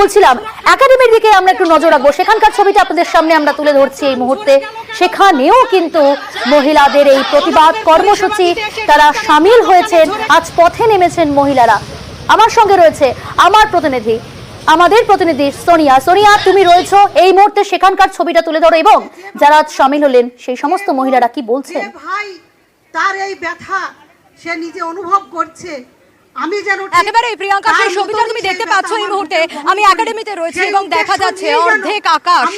বলছিলাম একাডেমির দিকে আমরা একটু নজর রাখব। সেখানকার ছবিটা আপনাদের সামনে আমরা তুলে ধরছি এই মুহূর্তে। সেখানেও কিন্তু মহিলাদের এই প্রতিবাদ কর্মসূচি, তারা সামিল হয়েছেন। আজ পথে নেমেছেন মহিলারা। আমার সঙ্গে রয়েছে আমার প্রতিনিধি, আমাদের প্রতিনিধি সোনিয়া। সোনিয়া, তুমি রয়েছো এই মুহূর্তে সেখানকার ছবিটা তুলে ধরো এবং যারা আজ সামিল হলেন, সেই সমস্ত মহিলারা কি বলছেন? ভাই, তার এই ব্যথা সে নিজে অনুভব করছে। আমি যেন ঠিক একেবারে প্রিয়াঙ্কা সেই ছবিটা তুমি দেখতে পাচ্ছ এই মুহূর্তে। আমি একাডেমিতে রয়েছি এবং দেখা যাচ্ছে অর্ধেক আকাশ।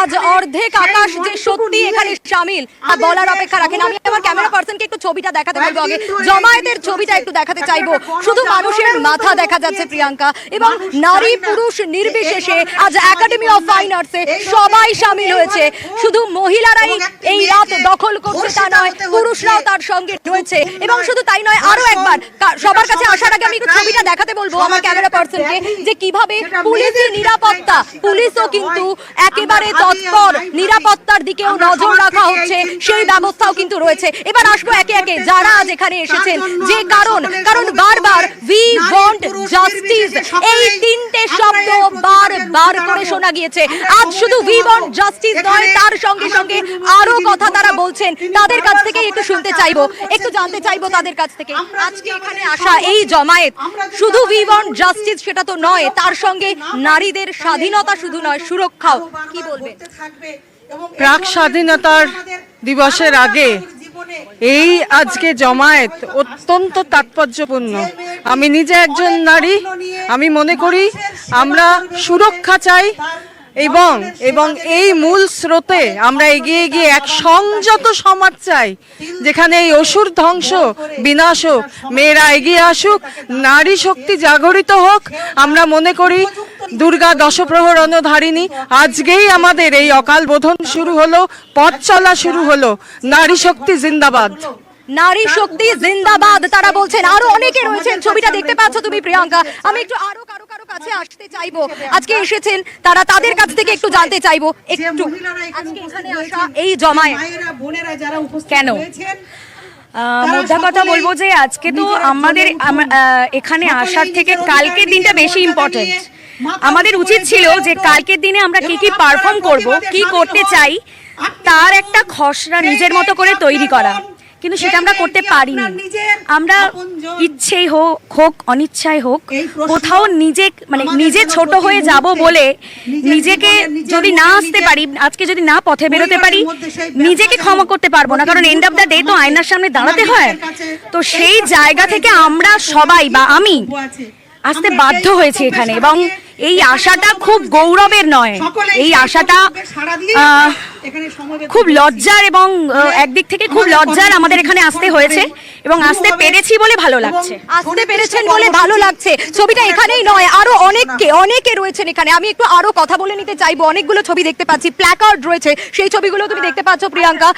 আজ অর্ধেক আকাশ যে সত্যি এখানে সামিল। তা বলার অপেক্ষা রাখেন আমি আমার ক্যামেরা পার্সনকে একটু ছবিটা দেখাতে বলব আগে। জমায়েতের ছবিটা একটু দেখাতে চাইব। শুধু মানুষের মাথা দেখা যাচ্ছে প্রিয়াঙ্কা। এবং নারী পুরুষ নির্বিশেষে আজ একাডেমি অফ ফাইন আর্টসে সবাই সামিল হয়েছে। শুধু মহিলারাই এই রাত দখল করছে নয় পুরুষরাও তার সঙ্গে রয়েছে। এবং শুধু তাই নয় আরও একবার সবার কাছে আসার আগে আমি একটু ছবিটা দেখাতে বলব আমার ক্যামেরা পার্সনকে যে কীভাবে পুলিশের নিরাপত্তা পুলিশও কিন্তু একেবারে তৎপর নিরাপত্তার দিকেও নজর রাখা হচ্ছে সেই ব্যবস্থাও কিন্তু রয়েছে। এবার আসব একে একে যারা আজ এখানে এসেছেন যে কারণ কারণ বারবার উই ওয়ান্ট জাস্টিস এই তিনটে শব্দ বারবার করে শোনা গিয়েছে। আজ শুধু উই ওয়ান্ট জাস্টিস নয় তার সঙ্গে সঙ্গে আরও কথা তারা বলছেন তাদের কাছ থেকে একটু শুনতে চাইব একটু জানতে চাইব তাদের কাছ থেকে। আজকে এখানে আসা এই জমায়েত শুধু উই ওয়ান্ট জাস্টিস সেটা তো নয় তার সঙ্গে নারীদের স্বাধীনতা শুধু নয় সুরক্ষাও। কি বলবেন? প্রাক স্বাধীনতার দিবসের আগে এই আজকে জমায়েত অত্যন্ত তাৎপর্যপূর্ণ। আমি নিজে একজন নারী আমি মনে করি আমরা সুরক্ষা চাই এবং এবং এই মূল স্রোতে আমরা এগিয়ে গিয়ে এক সংযত সমাজ চাই যেখানে এই অসুর ধ্বংস বিনাশ হোক মেয়েরা এগিয়ে আসুক নারী শক্তি জাগরিত হোক আমরা মনে করি দুর্গা দশপ্রহর অনধারিণী আজকেই আমাদের এই অকাল বোধন শুরু হলো পথ চলা শুরু হলো নারী শক্তি জিন্দাবাদ। নারী শক্তি জিন্দাবাদ তারা বলছেন আরও অনেকে রয়েছেন ছবিটা দেখতে পাচ্ছ তুমি প্রিয়াঙ্কা। আমি একটু আরও কাছে আসতে চাইব। আজকে এসেছেন তারা তাদের কাছ থেকে একটু জানতে চাইব। একটু এই উপস্থিত কেন? মোদ্দা কথা বলব যে আজকে তো আমাদের এখানে আসার থেকে কালকের দিনটা বেশি ইম্পর্টেন্ট আমাদের উচিত ছিল যে। কালকের দিনে আমরা কি কি পারফর্ম করব কি করতে চাই তার একটা খসড়া নিজের মতো করে তৈরি করা। কিন্তু সেটা আমরা করতে পারি পারিনি। আমরা ইচ্ছেই হোক হোক অনিচ্ছায় হোক কোথাও নিজে মানে নিজে ছোট হয়ে যাব বলে নিজেকে যদি না আসতে পারি আজকে যদি না পথে বেরোতে পারি নিজেকে ক্ষমা করতে পারব না। কারণ এন্ড অফ দ্য ডে তো আয়নার সামনে দাঁড়াতে হয়। তো সেই জায়গা থেকে আমরা সবাই বা আমি। আসতে বাধ্য হয়েছি এখানে এবং এই আশাটা খুব গৌরবের নয়। এই আশাটা খুব লজ্জার এবং একদিক থেকে খুব লজ্জার আমাদের এখানে আসতে হয়েছে এবং আসতে পেরেছি বলে ভালো লাগছে। আসতে পেরেছেন বলে ভালো লাগছে। ছবিটা এখানেই নয় আরও অনেককে অনেকে রয়েছেন এখানে। আমি একটু আরও কথা বলে নিতে চাইব। অনেকগুলো ছবি দেখতে পাচ্ছি। প্ল্যাকার্ড রয়েছে। সেই ছবিগুলো তুমি দেখতে পাচ্ছ প্রিয়াঙ্কা।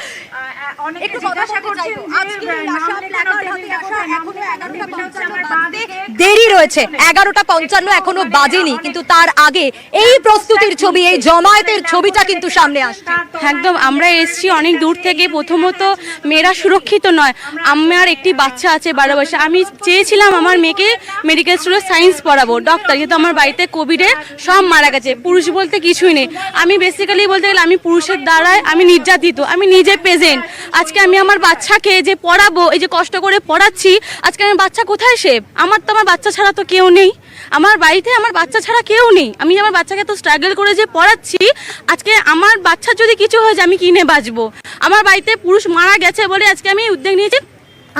একটু কথা বলতে চাইব। আজকে এই আশা প্ল্যাকার্ড হাতে আসা এখনও 11টা 55 বাজতে দেরি রয়েছে। এগারোটা পঞ্চান্ন এখনও বাজেনি কিন্তু তার আগে এই প্রস্তুতির ছবি এই জমায়েতের ছবিটা কিন্তু সামনে আসছে। একদম আমরা এসেছি অনেক দূর থেকে। প্রথমত মেয়েরা সুরক্ষিত নয়। আমার একটি বাচ্চা আছে বারো বয়সে আমি চেয়েছিলাম আমার মেয়েকে মেডিকেল স্টোরে সায়েন্স পড়াবো। ডক্টর কিন্তু আমার বাড়িতে কোভিডে সব মারা গেছে। পুরুষ বলতে কিছুই নেই। আমি বেসিক্যালি বলতে গেলে আমি পুরুষের দ্বারায় আমি নির্যাতিত। আমি নিজে প্রেজেন্ট আজকে আমি আমার বাচ্চাকে যে পড়াবো, এই যে কষ্ট করে পড়াচ্ছি, আজকে আমার বাচ্চা কোথায় সে? আমার তো আমার বাচ্চা ছাড়া তো কেউ নেই। আমার বাড়িতে আমার বাচ্চা ছাড়া কেউ নেই। আমি আমার বাচ্চাকে তো স্ট্রাগল করে যে পড়াচ্ছি, আজকে আমার বাচ্চার যদি কিছু হয়ে যায়, আমি কিনে বাঁচবো। আমার বাড়িতে পুরুষ মারা গেছে বলে আজকে আমি উদ্যোগ নিয়েছি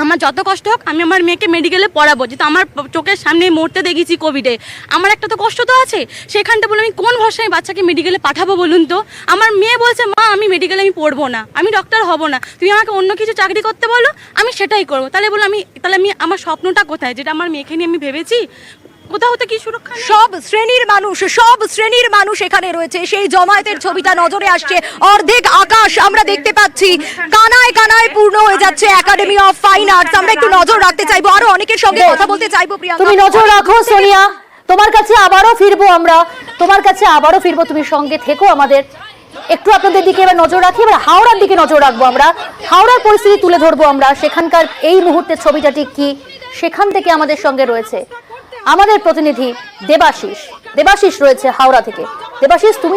আমার যত কষ্ট হোক, আমি আমার মেয়েকে মেডিকেলে পড়াবো। যেহেতু আমার চোখের সামনে মরতে দেখেছি কোভিডে আমার একটা তো কষ্ট তো আছে। সেখানটা বলে আমি কোন ভরসায় বাচ্চাকে মেডিকেলে পাঠাবো বলুন তো? আমার মেয়ে বলছে, মা, আমি মেডিকেলে আমি পড়ব না। আমি ডক্টর হব না। তুমি আমাকে অন্য কিছু চাকরি করতে বলো, আমি সেটাই করব। তাহলে বলো আমি তাহলে আমি আমার স্বপ্নটা কোথায়? যেটা আমার মেয়েকে নিয়ে আমি ভেবেছি কোথাও তো কি সুরক্ষা সব শ্রেণির মানুষ সব শ্রেণির মানুষ এখানে রয়েছে। সেই জমায়েতের ছবিটা নজরে আসছে। অর্ধেক আকাশ আমরা দেখতে পাচ্ছি। কানায় কানায় পূর্ণ হয়ে যাচ্ছে একাডেমি অফ ফাইন আর্টস আমরা একটু নজর রাখতে চাইব। আরও অনেকের সঙ্গে কথা বলতে চাইব প্রিয়াঙ্কা। তুমি নজর রাখো সোনিয়া। তোমার কাছে আবারও ফিরবো আমরা। তোমার কাছে আবারও ফিরবো। তুমি সঙ্গে থেকো আমাদের। একটু আপনাদের দিকে এবার নজর রাখি। এবার হাওড়ার দিকে নজর রাখব আমরা। হাওড়ার পরিস্থিতি তুলে ধরবো আমরা। সেখানকার এই মুহূর্তের ছবিটা ঠিক কি? সেখান থেকে আমাদের সঙ্গে রয়েছে আমাদের প্রতিনিধি দেবাশিস। দেবাশিস রয়েছে হাওড়া থেকে। দেবাশিস তুমি